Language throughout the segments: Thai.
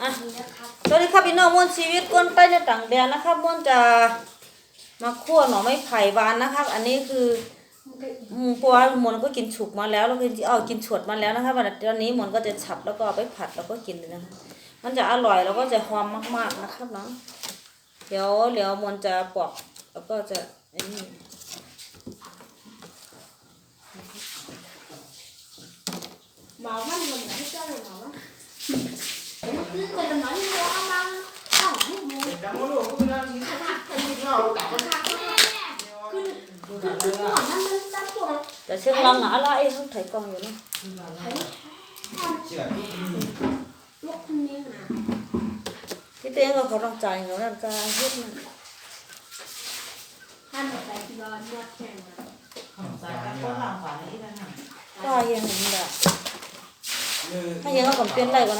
อะสวัสดีครับพี่น้องมวนชีวิตก้นใต้ในต่างแดนนะครับมวนจะมาคั่วหน่อไม้ไผ่หวานนะครับ อันนี้คืออืมเพราะว่ามวนก็กินฉุกมาแล้วแล้วก็เอากินฉวดมาแล้วนะครับวันตอนนี้มวนก็จะฉับแล้วก็เอาไปผัดแล้วก็กินเลยนะคะมันจะอร่อยแล้วก็จะหอมมาก ๆนะครับเนาะเดี๋ยวเดี๋ยวมวนจะปอกแล้วก็จะนนี้หมามันมันไม่เจ้าเลยหมามัน คือคนละน้อยหัวมันต้องให้มู Damos los ojos, mira, si ขนาดเป็น no, la ขนาด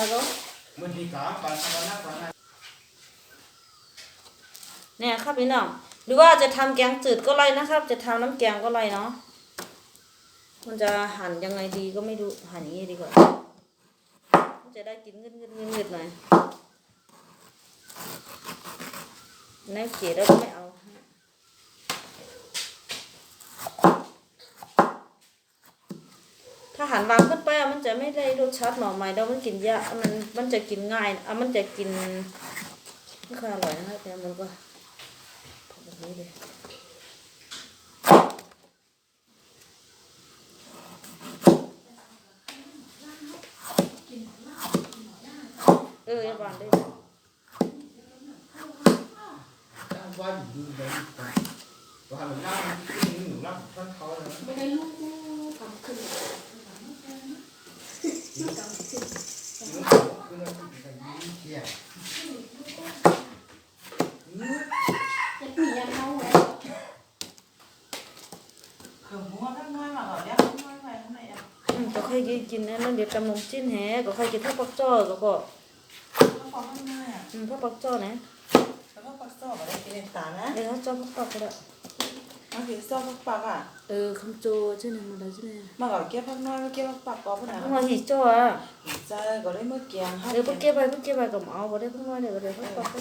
ก็แมันมันตั้งตัวแต่เชือกลังอะอะไรต้องถ่ายกล้องอยู่เนาะ chica, ลูกคนนี้นะพี่เต้งก็เขาต้องจ่ายเงินนั่นการเฮ็ดนั่นท่านใส่ที่ร้อนนวดแข่งนะใส่กันก็หลังขวานี่นะฮะก็ยังเห็นแบบถ้ายังก็ผมเปลี่ยนอะไรก่อนนะก็ mendika, bahasa mana, bahasa เนี่ยครับพี่น้องหรือว่าจะทำแกงจืดก็ไรนะครับ จะทำน้ำแกงก็ไรเนาะมันจะหั่นยังไงดีก็ไม่รู้หั่นอย่างนี้ดีกว่ามันจะได้กินเงืดเงืดเงืดเงืดหน่อยในเขียแล้วก็ไม่เอา ถ้าหันวางขึ้นไปอะมันจะไม่ได้รสชาติหน่อไม้แล้วมันกินยากมันมันจะกินง่ายอะมันจะกินไม่ค่อยอร่อยนะครับแต่มันก็แบบนี้เลยเอออย่าวางได้เลย đang qua gì đấy và hàng năm cái những người lắm rất khó nữa ไม่ได้ลูกกำขึ้น những cái cái nó cũng thành những kia จะมียังท่าไหร่เขือหัวทั้งน้าก่อนเนี่ยทั้งน้อยไปทั้งไหน อะอืมก็ค่อยกินกินนะนั่นเดี๋ยวจำนมจิ้นแฮก็ค่อยกินถ้าปักจ้อก็ก็แล้วพอทั้งน้อยอะอืมถ้าปักจ้อนะแล้วก็ปักซอกอะไรกินตานะเดี๋ยวถ้าจ้อปักปักก็ได้ มากินซอกพักปักอะเออคำโจชื่อหนึ่งมาเลยชื่อหนึ่งมาก่อนเก็บพักน้อยมาเก็บพักปักก่อนพนักมาหิจ้ออะใช่ก็ได้เมื่อเกียงห้าเดี๋ยวเพิ่งเก็บไปเพิ่งเก็บไปกับเอาบ่ได้เพิ่งว่าเดี๋ยวเดี๋ยวเพิ่งปักไป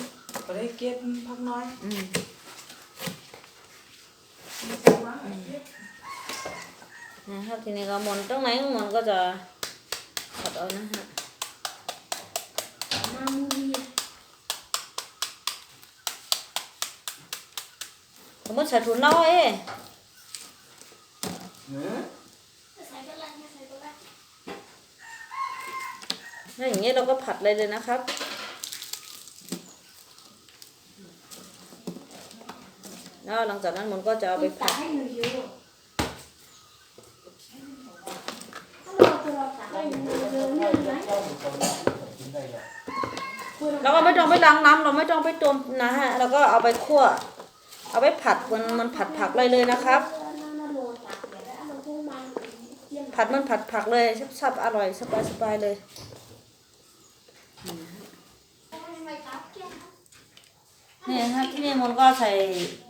ก็ได้เก็บพักน้อยอืมนะครับทีนี้ก็หมุนตรงไหนหมุนก็จะขัดเอานะฮะ มามูวี ผมว่าใส่ถุนน้อยเอ้ nữa ใส่ก็ได้ใส่ก็ได้ถ้าอย่างนี้ยเราก็ผัดเลยเลยนะครับ แล้วหลังจากนั้นมุนก็จะเอาไปผัดให้หนูเยอะถ้าเราตัวตักเยอะเนี่ยไหม đến đây rồi เราก็ไม่ต้องไปล้างน้ำเราไม่ต้องไปต้มนะฮะเราก็เอาไปคั่ว เอาไปผัดมันมันผัดผักเลยเลยนะครับ ผัดมันผัดผักเลยชับๆอร่อยสบายสบายเลยนี่ครับที่นี่มนก็ใส่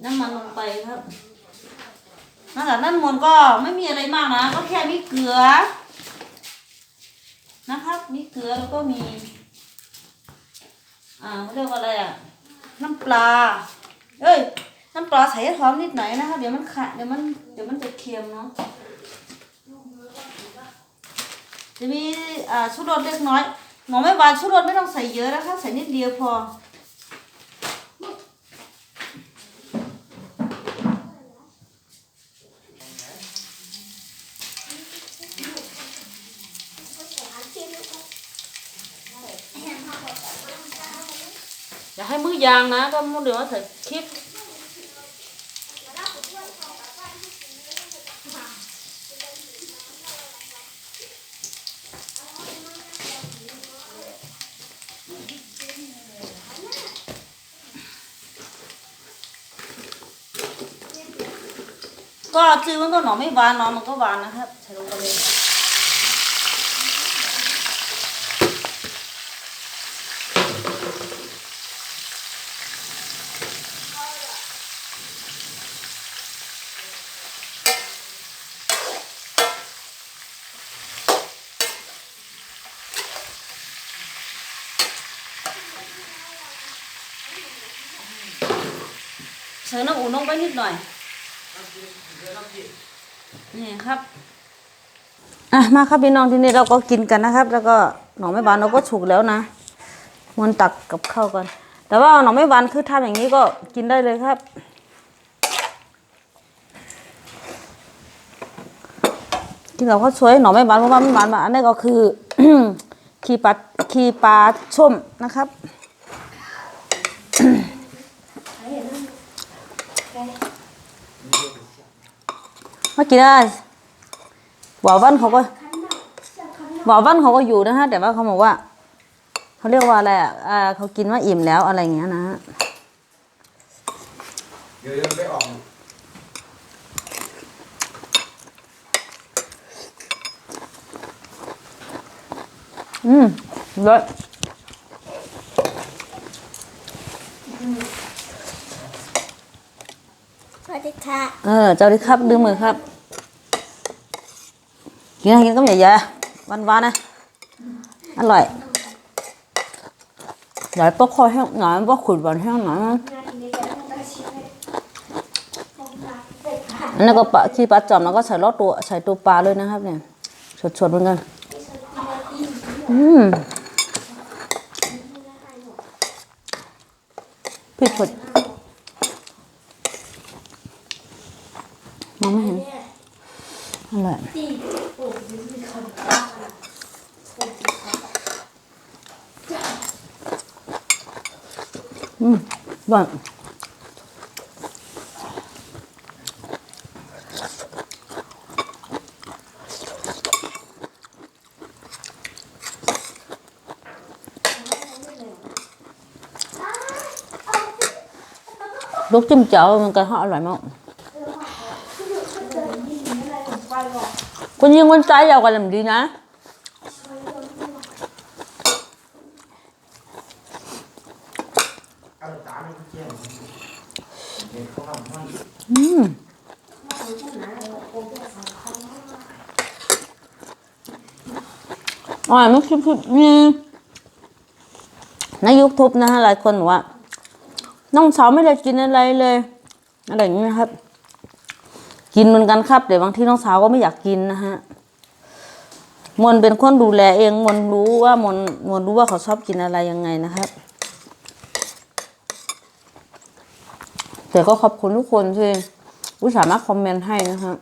น้ำมันลงไปครับนอกจากนั้นมนก็ไม่มีอะไรมากนะ ก็แค่มีเกลือ นะครับ มีเกลือแล้วก็มี อ่าเขาเรียกว่าอะไรอะ น้ำปลา เอ้ย น้ำปลาใส่หอมนิดหน่อยนะครับเดี๋ยวมันขาดเดี๋ยวมันเดี๋ยวมันจะเค็มเนาะจะมีอ่าชูรสเล็กน้อยหมอไม่หวานชูรสไม่ต้องใส่เยอะนะคะใส่นิดเดียวพออย่าให้มือยางนะก็มือเดี๋ยวใส่คลิป ก็ซื้อมันก็หนอไม่หวานหนอมันก็หวานนะครับใส่ลงไปเลยเชิญน้ำอุ่นลงไปนิดหน่อย นี่ครับอะมาครับพี่น้องที่นี่เราก็กินกันนะครับ แล้วก็หน่อไม้บานเราก็ฉุกแล้วนะมันตักกับข้าวกัน แต่ว่าหน่อไม้บานคือทำอย่างนี้ก็กินได้เลยครับกินกับข้าวสวยหน่อไม้บานเพราะว่าไม่บานมาอันนี้ก็คือ ขีปลาขีปลาชุ่มนะครับ มื่อกี้นะบ่าววันเขาก็บ่าววันเขาก็อยู่นะฮะ แต่ว่าเขาบอกว่า เขาเรียกว่าอะไรอะอ่าเขากินว่าอิ่มแล้วอะไรอย่างเงี้ยนะฮะเดี๋ยวเดี๋ยวไปออกอืมเลยสวัสดีค่ะ เออเจ้าดิครับ ดึงมือครับ กินอะกินก็ใหญ่ๆวันๆนะ อร่อยหน่อยปอกคอแห้งหน่อยปอกขุดหวานแห้งหน่อยอันนั้นก็ปลาขี้ปลาจอมแล้วก็ใส่ลอดตัวใส่ตัวปลาเลยนะครับ เนี่ยสดๆเหมือนกัน อืมพริกผดมองไม่เห็นอร่อย ตีโอ้ยมีคนบ้าอะผมติดเขา อื มอร่อยลูกจิ้มเจ้ามันก็อร่ อยมากคุณยิงคนใจยาวกว่าลำดีนะเอาตาไม่เที่ยงเดี๋ยวเขาทำให้อืมอร่อยมากคลิปคลิปนี้ในยูทูบนะฮะหลายคนบอกว่า น้องสาวไม่ได้กินอะไรเลย อะไรอย่างนี้นะครับ กินเหมือนกันครับแต่บางที่น้องสาวก็ไม่อยากกินนะฮะมนเป็นคนดูแลเองมนรู้ว่ามนมนรู้ว่าเขาชอบกินอะไรยังไงนะครับ แต่ก็ขอบคุณทุกคนที่อุตส่าห์มาคอมเมนต์ให้นะครับ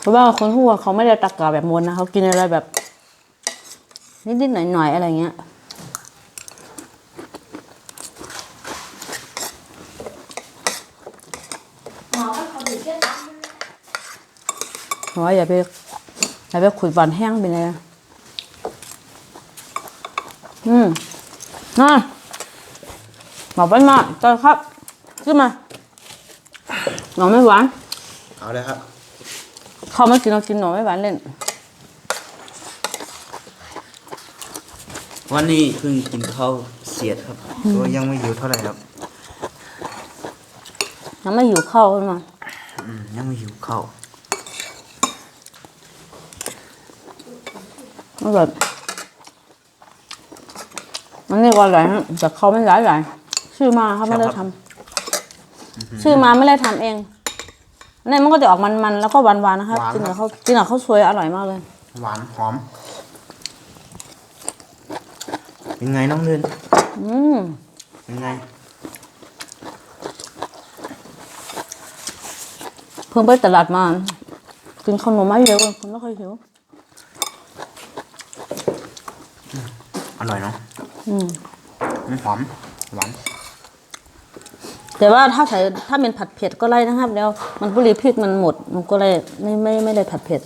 เพราะว่าคนทั่วเขาไม่ได้ตักกะแบบมวนนะเขากินอะไรแบบ นิดๆหน่อยๆอะไรเงี้ย หมอว่าเขาดูเชื่อตาม เพราะ ว่าอย่าไปอย่าไปขุดหวานแห้งไปเลยอืมน่าหมอไปมาเจอครับ ขึ้นมาหน่อไม่หวาน เอาเลยครับ เขามากินเรากินหน่อไม่หวานเล่น วันนี้เพิ่งกินข้าวเสียดครับก็ยังไม่หิวเท่าไหร่ครับ ยังไม่อยู่เข้าวขึ้นมาอืมยังไม่หิวข้าว มันแบบมันนี่ก็อร่อยฮะแต่เขาไม่หลายหลายชื่อมาเขาไม่ได้ทำชื่อมาไม่ได้ทำเองอันนี้มันก็จะออกมันๆแล้วก็หวานๆนะครับกินกับข้าวกินกับข้าวสวยอร่อยมากเลย หวานหอมเป็นไงน้องเดินอืมเป็นไงเพิ่งไปตลาดมากินขนมไม้เยอะคนไม่ค่อยหิว อร่อยเนาะอืมอืมหอมหวานแต่ว่าถ้าใส่ถ้าเป็นผัดเผ็ดก็ไล่นะครับ แล้ว มันบุหรีพริกมันหมด มันก็เลยไม่ไม่ไม่ได้ผัดเผ็ด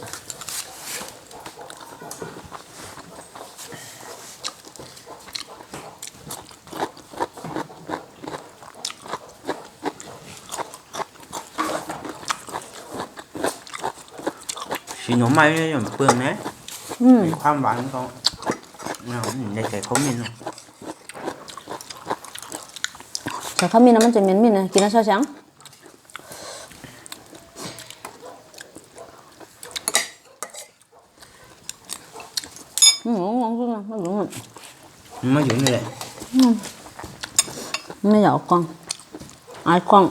สีหน่อไม้เนี่ยอย่างเปลืองนะอืมมีความหวานของเขาเนี่ย ในไก่เขามินไก่เขามินนะมันจะเหม็นมินนะกินแล้วชอบช้างอืมงงขึ้นมาไม่รู้ไม่อยู่นี่แหละไม่อยากกล้องไอ้กล้อง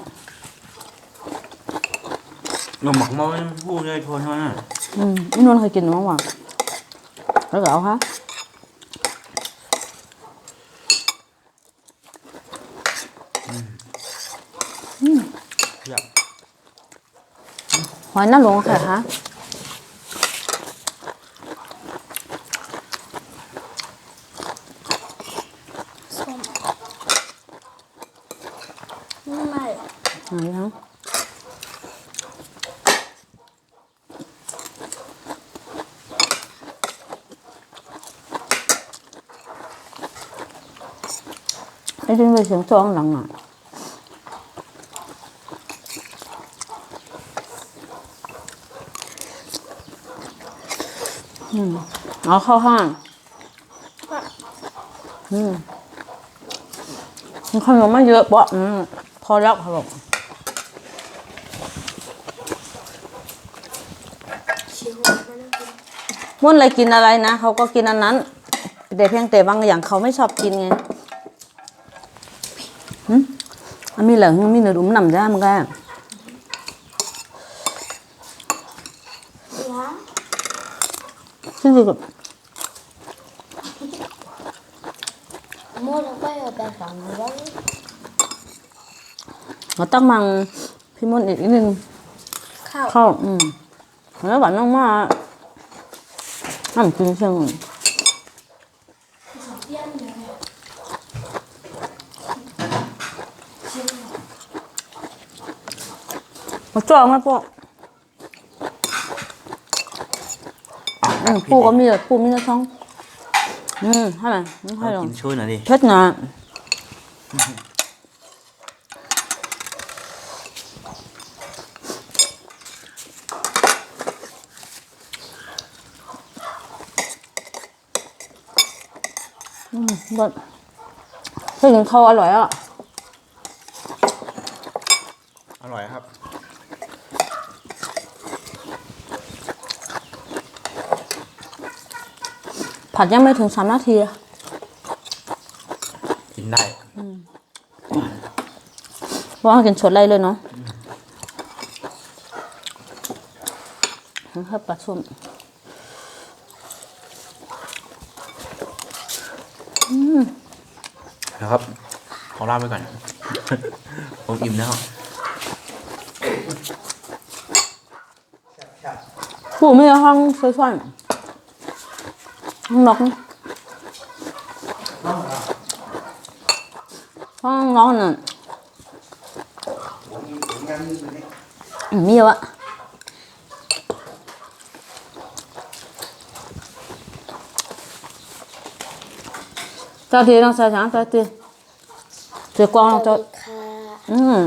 หนุ่มหมักมอพูดได้ทนเท่านั้นอืมนุ่นเคยกินมั้งวะแล้วก็เอาฮะ อยน้าหลวงค่ะฮะส้มไม่ไหนฮะไอ้ที่ไปเสียงตัวข้างหลังอะ อืมอาเข้าวห้างอืมขนมมาเยอะปะอืมพอแล้วครับผมมุ่นอะไรกินอะไรนะเขาก็กินอันนั้นแต่เพียงแต่บางอย่างเขาไม่ชอบกินไงอันมีเหลืองมีเนื้อดุมหนำจ้ามึงแก ล้างซึ่งกับโม่แล้วก็เอาไปฝังไว้เราตั้งมังพี่มุ่นอีกนิดนึงข้าวเข้าอืมแล้วหวานมากๆน้ำกินเชียงเตี้ยนเลยมาจ้องไหมพ่อ อืมปูก็มีแต่ปูมีแต่ท้องอืมให้ไหมไม่ให้หรอกกินช่วยหน่อยดิเพชรนะอืมบดเฮ้ยกินข้าวอร่อยอะ อร่อยครับ ผัดยังไม่ถึงสามนาทีอะกินได้ว่ากินสดไรเลยเนาะครับปลาส้มนะครับ ขอลาไปก่อน ผมอิ่มแล้วผู้ไม่ได้ห้องช่วยๆ ห้องนอกนี่ห้องน้องน่ะอืมมีเยอะอะเจ้าทีน้องชายช้างเจ้าทีเจ้ากวางเจ้าค่ะอืม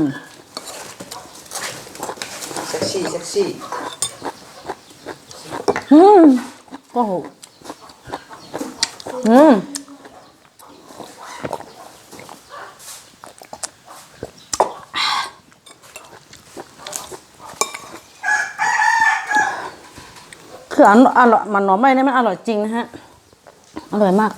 เซ็กซี่เซ็กซี่อืมก็โห อืมคืออันอร่อยมันหน่อไม้เนี่ยมันอร่อยจริงนะฮะ อร่อยมาก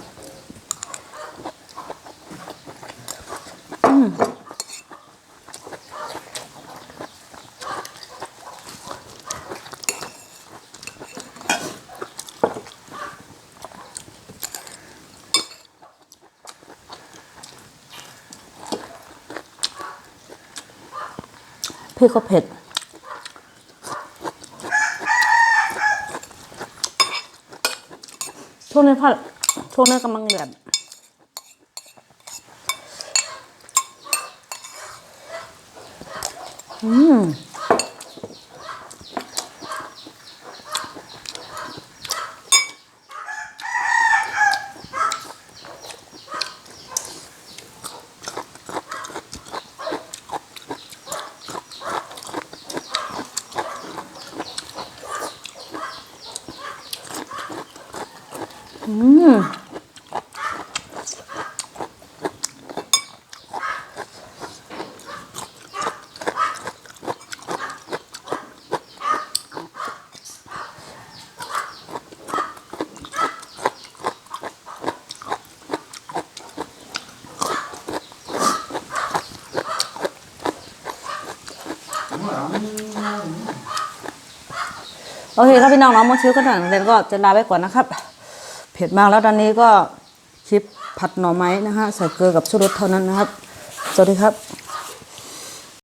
พี่ก็เผ็ด ช่วงนี้ผัดช่วงนี้กำลังแบบอืมอืม โอเคครับพี่น้องน้องมาชิวกันหน่อยเรนก็จะลาไปก่อนนะครับ เผ็ดมากแล้วตอนนี้ก็คลิปผัดหน่อไม้นะฮะใส่เกลือกับชูรสเท่านั้นนะครับ สวัสดีครับ